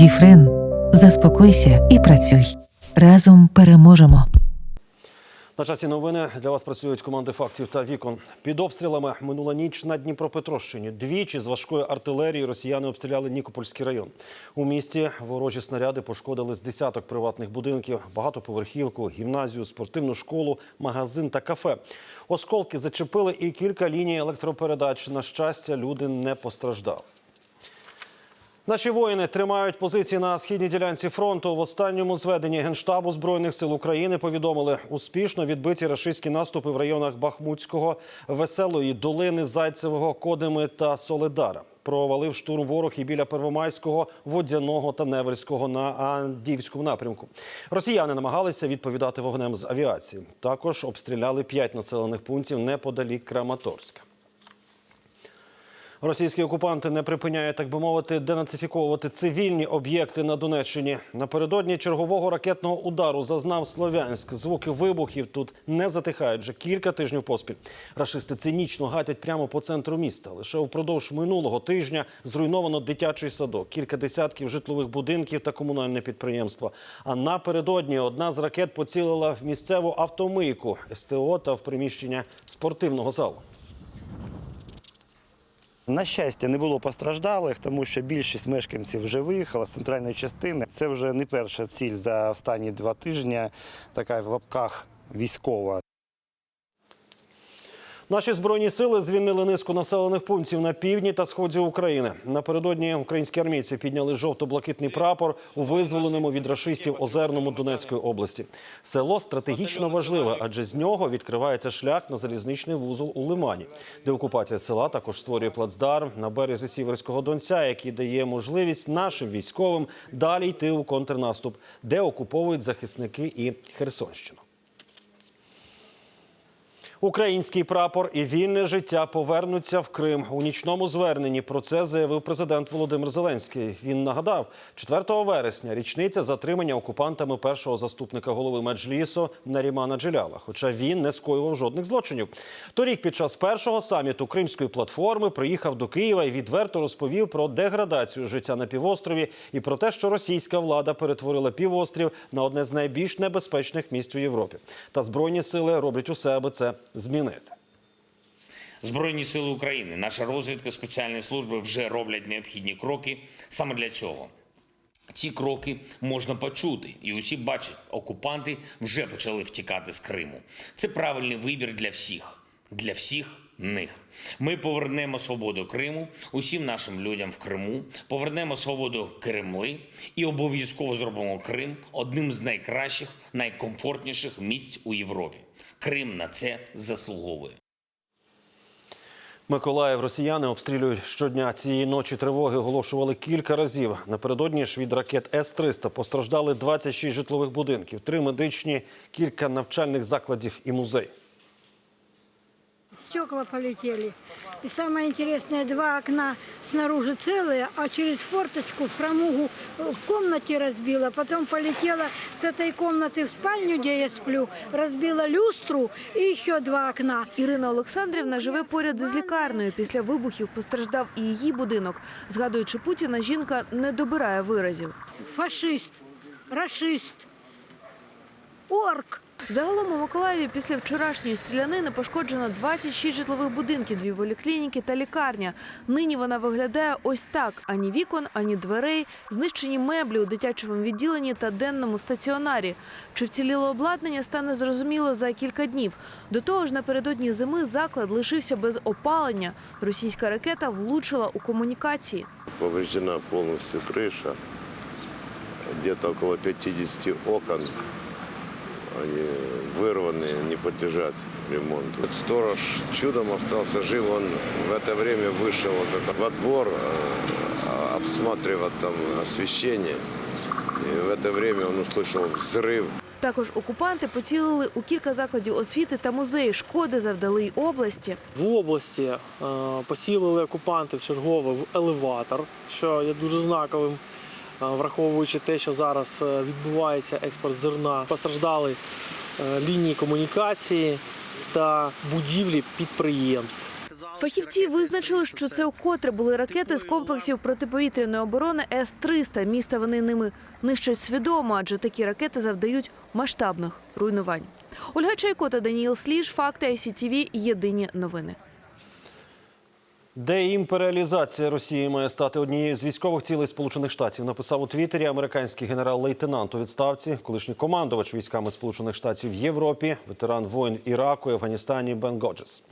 Біфрен. Заспокойся і працюй. Разом переможемо. На часі новини для вас працюють команди фактів та вікон. Під обстрілами минула ніч на Дніпропетровщині. Двічі з важкої артилерії росіяни обстріляли Нікопольський район. У місті ворожі снаряди пошкодили з десяток приватних будинків, багатоповерхівку, гімназію, спортивну школу, магазин та кафе. Осколки зачепили і кілька ліній електропередач. На щастя, люди не постраждали. Наші воїни тримають позиції на східній ділянці фронту. В останньому зведенні Генштабу Збройних сил України повідомили успішно відбиті рашистські наступи в районах Бахмутського, Веселої, Долини, Зайцевого, Кодими та Соледара. Провалив штурм ворог і біля Первомайського, Водяного та Невельського на Андіївському напрямку. Росіяни намагалися відповідати вогнем з авіації. Також обстріляли п'ять населених пунктів неподалік Краматорська. Російські окупанти не припиняють, так би мовити, денацифіковувати цивільні об'єкти на Донеччині. Напередодні чергового ракетного удару зазнав Слов'янськ. Звуки вибухів тут не затихають вже кілька тижнів поспіль. Рашисти цинічно гатять прямо по центру міста. Лише впродовж минулого тижня зруйновано дитячий садок, кілька десятків житлових будинків та комунальне підприємство. А напередодні одна з ракет поцілила в місцеву автомийку СТО та в приміщення спортивного залу. На щастя, не було постраждалих, тому що більшість мешканців вже виїхала з центральної частини. Це вже не перша ціль за останні два тижні, така в лапках військова. Наші збройні сили звільнили низку населених пунктів на півдні та сході України. Напередодні українські армійці підняли жовто-блакитний прапор у визволеному від рашистів озерному Донецької області. Село стратегічно важливе, адже з нього відкривається шлях на залізничний вузол у Лимані. Деокупація села також створює плацдарм на березі Сіверського Донця, який дає можливість нашим військовим далі йти у контрнаступ, де окуповують захисники і Херсонщину. Український прапор і вільне життя повернуться в Крим. У нічному зверненні про це заявив президент Володимир Зеленський. Він нагадав, 4 вересня річниця затримання окупантами першого заступника голови Меджлісу Нарімана Джеляла. Хоча він не скоював жодних злочинів. Торік, під час першого саміту Кримської платформи, приїхав до Києва і відверто розповів про деградацію життя на півострові і про те, що російська влада перетворила півострів на одне з найбільш небезпечних місць у Європі. Та збройні сили роблять усе, аби це змінити. Збройні сили України, наша розвідка, спеціальні служби вже роблять необхідні кроки саме для цього. Ці кроки можна почути, і усі бачать, окупанти вже почали втікати з Криму. Це правильний вибір для всіх, для всіх них. Ми повернемо свободу Криму усім нашим людям в Криму, повернемо свободу Кремли і обов'язково зробимо Крим одним з найкращих, найкомфортніших місць у Європі. Крим на це заслуговує. Миколаїв росіяни обстрілюють щодня. Цієї ночі тривоги оголошували кілька разів. Напередодні ж від ракет С-300 постраждали 26 житлових будинків, три медичні, кілька навчальних закладів і музей Стекла полетели. И самое интересное, два окна снаружи целые, а через форточку фрамугу в комнате разбила. Потом полетела с этой комнаты в спальню, где я сплю, разбила люстру и еще два окна. Ірина Олександрівна живе поряд із лікарнею. Після вибухів постраждав і її будинок. Згадуючи Путіна, жінка не добирає виразів. Фашист, рашист, орк. Загалом у Миколаєві після вчорашньої стрілянини пошкоджено 26 житлових будинків, дві поліклініки та лікарня. Нині вона виглядає ось так: ані вікон, ані дверей, знищені меблі у дитячому відділенні та денному стаціонарі. Чи вціліло обладнання стане зрозуміло за кілька днів. До того ж, напередодні зими заклад лишився без опалення. Російська ракета влучила у комунікації. Повреждена полностью крыша, где-то около 50 окон Они вырваны, не подлежат ремонту. Вот Сторож чудом остался жив, он в это время вышел вот это во двор, э, обсматривать там освещение. И в это время он услышал взрыв. Також окупанти поцілили у кілька закладів освіти та музеї. Шкоди завдали й області. В області е, поцілили окупанти в чергове в елеватор, що є дуже знаковим, е, враховуючи те, що зараз е, відбувається експорт зерна. Постраждали е, лінії комунікації та будівлі підприємств. Фахівці визначили, що це вкотре були ракети з комплексів протиповітряної оборони С-300. Міста вони ними нищать свідомо, адже такі ракети завдають масштабних руйнувань. Ольга Чайко та Даніїл Сліж. Факти ICTV. Єдині новини. Деімперіалізація Росії має стати однією з військових цілей Сполучених Штатів. Написав у Твіттері американський генерал-лейтенант у відставці, колишній командувач військами Сполучених Штатів в Європі, ветеран воїн Іраку і Афганістані Бен Годжес.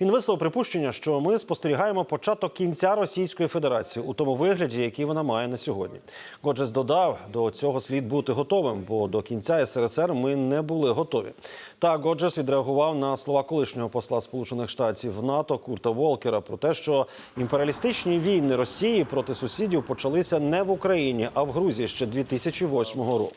Він висловив припущення, що ми спостерігаємо початок кінця Російської Федерації у тому вигляді, який вона має на сьогодні. Годжес додав, до цього слід бути готовим, бо до кінця СРСР ми не були готові. Та Годжес відреагував на слова колишнього посла Сполучених Штатів в НАТО Курта Волкера про те, що імперіалістичні війни Росії проти сусідів почалися не в Україні, а в Грузії ще 2008 року.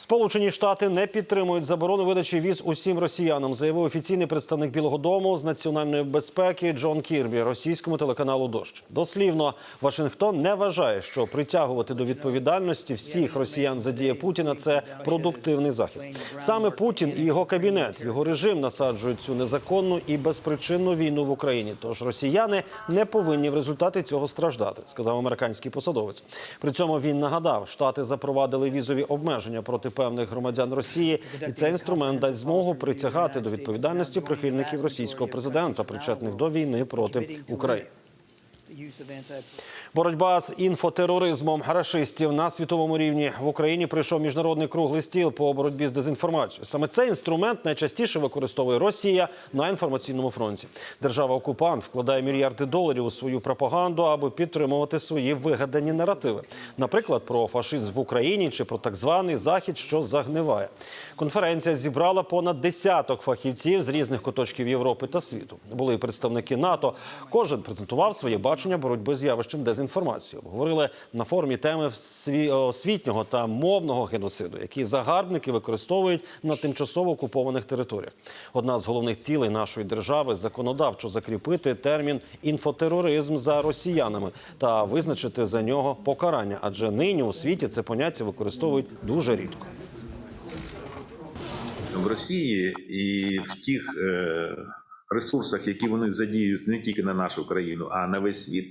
Сполучені Штати не підтримують заборону видачі віз усім росіянам, заявив офіційний представник Білого Дому з національної безпеки Джон Кірбі російському телеканалу Дощ. Дослівно Вашингтон не вважає, що притягувати до відповідальності всіх росіян за дії Путіна це продуктивний захід. Саме Путін і його кабінет, його режим насаджують цю незаконну і безпричинну війну в Україні. Тож росіяни не повинні в результаті цього страждати, сказав американський посадовець. При цьому він нагадав, штати запровадили візові обмеження проти певних громадян Росії, і цей інструмент дасть змогу притягати до відповідальності прихильників російського президента, причетних до війни проти України. Боротьба з інфотероризмом рашистів на світовому рівні в Україні прийшов міжнародний круглий стіл по боротьбі з дезінформацією. Саме цей інструмент найчастіше використовує Росія на інформаційному фронті. Держава-окупант вкладає мільярди доларів у свою пропаганду, аби підтримувати свої вигадані наративи. Наприклад, про фашизм в Україні чи про так званий захід, що загниває. Конференція зібрала понад десяток фахівців з різних куточків Європи та світу. Були представники НАТО. Кожен презентував своє бачення боротьби з явищем дезінформації. Обговорили на форумі теми сві- освітнього та мовного геноциду, які загарбники використовують на тимчасово окупованих територіях. Одна з головних цілей нашої держави законодавчо закріпити термін інфотероризм за росіянами та визначити за нього покарання, адже нині у світі це поняття використовують дуже рідко. в Росії і в тих е, ресурсах, які вони задіють не тільки на нашу країну, а на весь світ.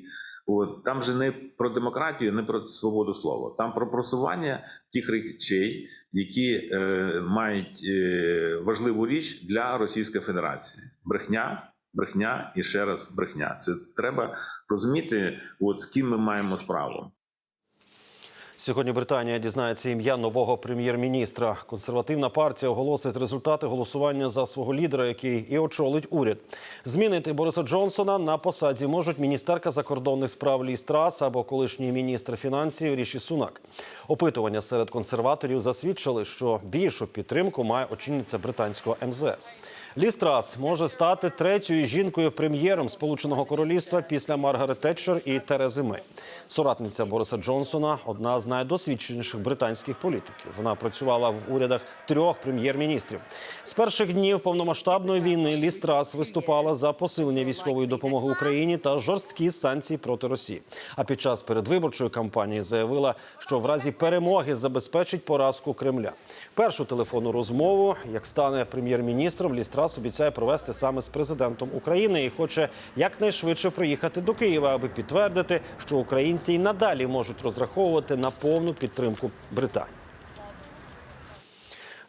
От там же не про демократію, не про свободу слова. Там про просування тих речей, які е, мають е, важливу річ для Російської Федерації. Брехня, брехня і ще раз брехня. Це треба розуміти, от з ким ми маємо справу. Сьогодні Британія дізнається ім'я нового прем'єр-міністра. Консервативна партія оголосить результати голосування за свого лідера, який і очолить уряд. Змінити Бориса Джонсона на посаді можуть міністерка закордонних справ Лі Страс або колишній міністр фінансів Ріші Сунак. Опитування серед консерваторів засвідчили, що більшу підтримку має очільниця британського МЗС. Лі Страс може стати третьою жінкою прем'єром Сполученого Королівства після Маргарет Тетчер і Терези Мей. Соратниця Бориса Джонсона одна з найдосвідченіших британських політиків. Вона працювала в урядах трьох прем'єр-міністрів. З перших днів повномасштабної війни Лі Страс виступала за посилення військової допомоги Україні та жорсткі санкції проти Росії. А під час передвиборчої кампанії заявила, що в разі перемоги забезпечить поразку Кремля. Першу телефонну розмову, як стане прем'єр-міністром, Лі Страс обіцяє провести саме з президентом України і хоче якнайшвидше приїхати до Києва, аби підтвердити, що українці і надалі можуть розраховувати на повну підтримку Британії.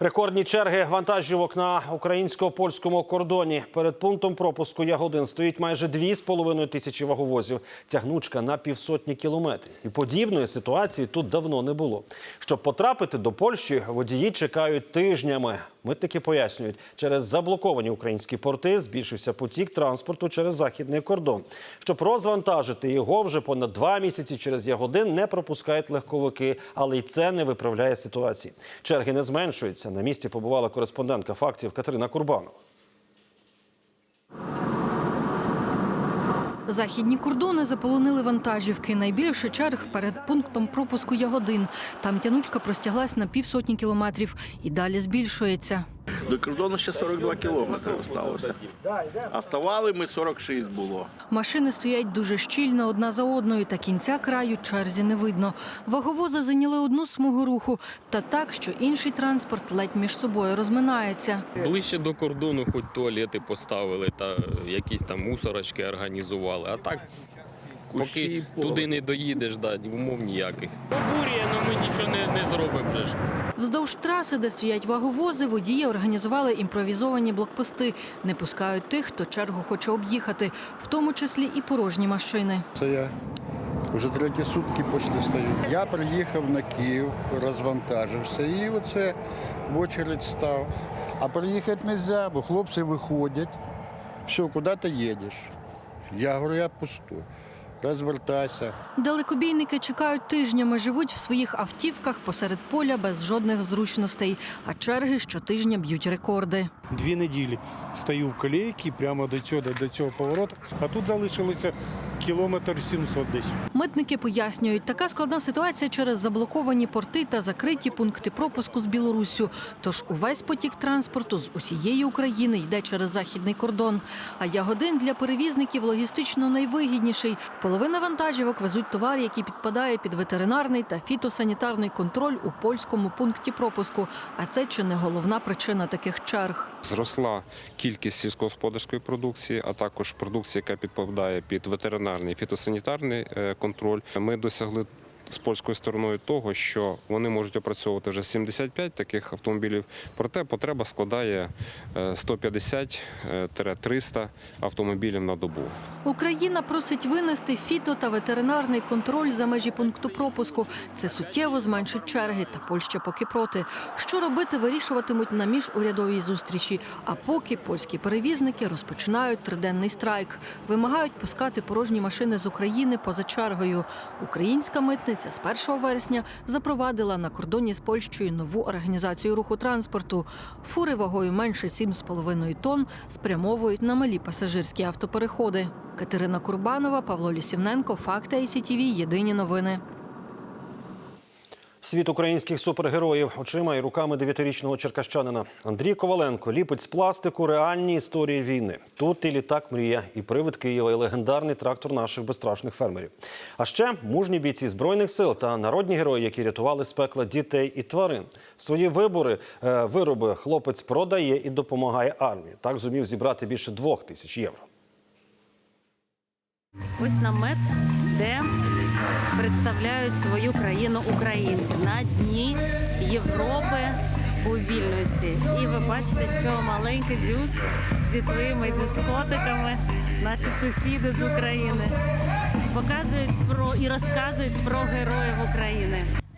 Рекордні черги вантажівок на українсько-польському кордоні. Перед пунктом пропуску Ягодин стоїть майже 2,5 тисячі ваговозів. Тягнучка на півсотні кілометрів. І подібної ситуації тут давно не було. Щоб потрапити до Польщі, водії чекають тижнями. Митники пояснюють, через заблоковані українські порти збільшився потік транспорту через західний кордон. Щоб розвантажити його вже понад два місяці через Ягодин не пропускають легковики, але й це не виправляє ситуації. Черги не зменшуються. На місці побувала кореспондентка фактів Катерина Курбанова. Західні кордони заполонили вантажівки. Найбільше черг перед пунктом пропуску Ягодин. Там тянучка простяглась на півсотні кілометрів і далі збільшується. До кордону ще 42 кілометри залишилося. А ставали ми 46 було. Машини стоять дуже щільно одна за одною, та кінця краю черзі не видно. Ваговози зайняли одну смугу руху, та так, що інший транспорт ледь між собою розминається. Ближче до кордону, хоч туалети поставили та якісь там мусорочки організували. А так, поки туди не доїдеш, да, умов ніяких. Нічого не, не зробимо вже ж. Вздовж траси, де стоять ваговози, водії організували імпровізовані блокпости. Не пускають тих, хто чергу хоче об'їхати, в тому числі і порожні машини. Це я вже треті сутки пішли стою. Я приїхав на Київ, розвантажився і оце в очередь став. А приїхати не можна, бо хлопці виходять. Все, куди ти їдеш? Я говорю, я пустой. Розвертайся. Далекобійники чекають тижнями, живуть в своїх автівках посеред поля без жодних зручностей, а черги щотижня б'ють рекорди. Дві неділі стою в колейці прямо до цього, до цього повороту, а тут залишилося кілометр 700 десь. Митники пояснюють, така складна ситуація через заблоковані порти та закриті пункти пропуску з Білоруссю. Тож увесь потік транспорту з усієї України йде через західний кордон. А ягодин для перевізників логістично найвигідніший. Половина вантажівок везуть товар, який підпадає під ветеринарний та фітосанітарний контроль у польському пункті пропуску. А це чи не головна причина таких черг. Зросла кількість сільськогосподарської продукції, а також продукції, яка підпадає під ветеринарний і фітосанітарний е, контроль. Ми досягли з польською стороною того, що вони можуть опрацьовувати вже 75 таких автомобілів, проте потреба складає е, 150-300 автомобілів на добу. Україна просить винести фіто та ветеринарний контроль за межі пункту пропуску. Це суттєво зменшить черги, та Польща поки проти. Що робити, вирішуватимуть на міжурядовій зустрічі. А поки польські перевізники розпочинають триденний страйк, вимагають пускати порожні машини з України поза чергою. Українська митниця з 1 вересня запровадила на кордоні з Польщею нову організацію руху транспорту. Фури вагою менше 7,5 тонн спрямовують на малі пасажирські автопереходи. Катерина Курбанова, Павло Лісівненко, Факти ICTV, Єдині новини. Світ українських супергероїв очима і руками дев'ятирічного черкащанина Андрій Коваленко ліпить з пластику реальні історії війни. Тут і літак мрія, і привид Києва, і легендарний трактор наших безстрашних фермерів. А ще мужні бійці збройних сил та народні герої, які рятували з пекла дітей і тварин. Свої вибори е, вироби хлопець продає і допомагає армії. Так зумів зібрати більше двох тисяч євро. Ось намет, де представляють свою країну українці на дні Європи у вільності. І ви бачите, що маленький дюс зі своїми дюскотиками, наші сусіди з України, показують про і розказують про героїв України.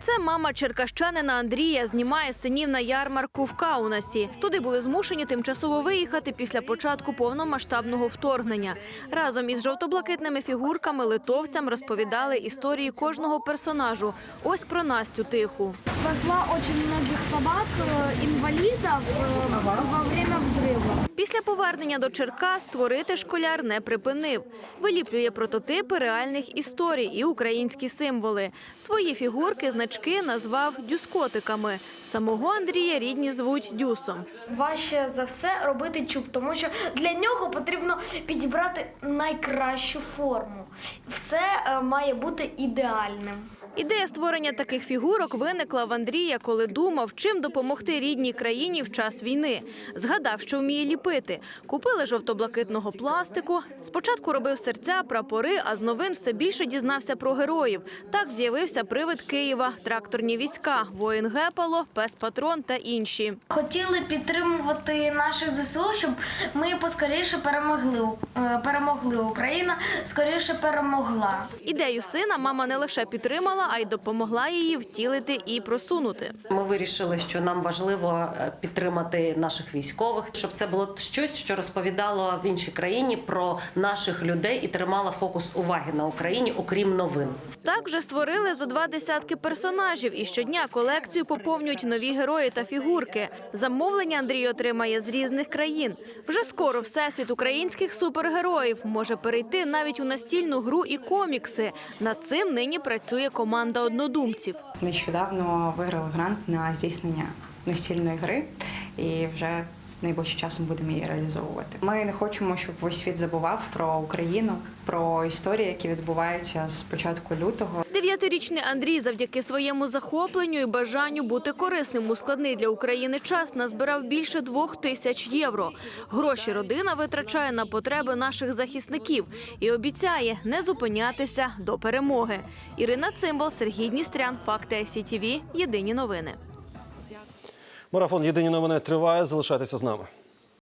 Це мама черкащанина Андрія знімає синів на ярмарку в Каунасі. Туди були змушені тимчасово виїхати після початку повномасштабного вторгнення. Разом із жовто-блакитними фігурками литовцям розповідали історії кожного персонажу. Ось про Настю Тиху. Спасла очень многих собак, э, инвалидов э, во время взрыва. Після повернення до Черкас створити школяр не припинив. Виліплює прототипи реальних історій і українські символи. Свої фігурки, значки назвав дюскотиками. Самого Андрія рідні звуть дюсом. Важче за все робити чуб, тому що для нього потрібно підібрати найкращу форму. Все е, має бути ідеальним. Ідея створення таких фігурок виникла в Андрія, коли думав, чим допомогти рідній країні в час війни. Згадав, що вміє ліпити. Купили жовто-блакитного пластику. Спочатку робив серця, прапори, а з новин все більше дізнався про героїв. Так з'явився привид Києва, тракторні війська, воїн Гепало, пес Патрон та інші. Хотіли підтримувати наших ЗСУ, щоб ми поскоріше перемогли. Е, Перемогли Україна, скоріше перемогла. Ідею сина мама не лише підтримала, а й допомогла її втілити і просунути. Ми вирішили, що нам важливо е, підтримати наших військових, щоб це було щось, що розповідало в іншій країні про наших людей і тримало фокус уваги на Україні, окрім новин. Так вже створили зо два десятки персонажів, і щодня колекцію поповнюють нові герої та фігурки. Замовлення Андрій отримає з різних країн. Вже скоро всесвіт українських супергероїв може перейти навіть у настільну гру і комікси. Над цим нині працює команда однодумців. Нещодавно виграли грант на здійснення настільної гри. і вже найближчим часом будемо її реалізовувати. Ми не хочемо, щоб весь світ забував про Україну, про історії, які відбуваються з початку лютого. Дев'ятирічний Андрій завдяки своєму захопленню і бажанню бути корисним у складний для України час назбирав більше двох тисяч євро. Гроші родина витрачає на потреби наших захисників і обіцяє не зупинятися до перемоги. Ірина Цимбал, Сергій Дністрян, Факти СІТВ. Єдині новини. Марафон Єдині новини триває. Залишайтеся з нами.